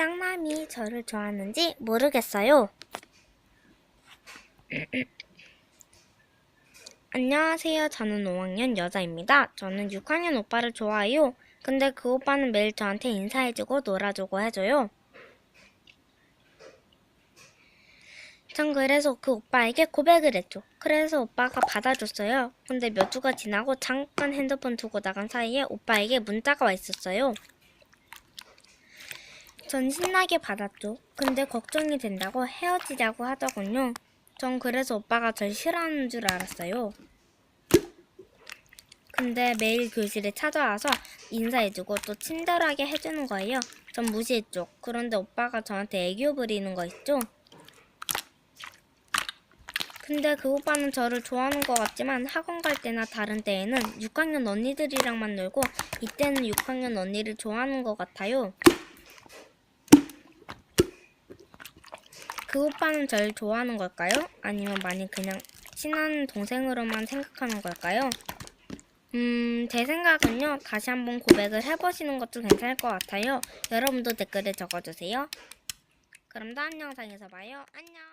짱남이 저를 좋아하는지 모르겠어요. 안녕하세요. 저는 5학년 여자입니다. 저는 6학년 오빠를 좋아해요. 근데 그 오빠는 매일 저한테 인사해주고 놀아주고 해줘요. 전 그래서 그 오빠에게 고백을 했죠. 그래서 오빠가 받아줬어요. 근데 몇 주가 지나고 잠깐 핸드폰 두고 나간 사이에 오빠에게 문자가 와 있었어요. 전 신나게 받았죠. 근데 걱정이 된다고 헤어지자고 하더군요. 전 그래서 오빠가 절 싫어하는 줄 알았어요. 근데 매일 교실에 찾아와서 인사해주고 또 친절하게 해주는 거예요. 전 무시했죠. 그런데 오빠가 저한테 애교 부리는 거 있죠? 근데 그 오빠는 저를 좋아하는 것 같지만 학원 갈 때나 다른 때에는 6학년 언니들이랑만 놀고 이때는 6학년 언니를 좋아하는 것 같아요. 그 오빠는 절 좋아하는 걸까요? 아니면 많이 그냥 친한 동생으로만 생각하는 걸까요? 음, 제 생각은요. 다시 한번 고백을 해보시는 것도 괜찮을 것 같아요. 여러분도 댓글에 적어주세요. 그럼 다음 영상에서 봐요. 안녕.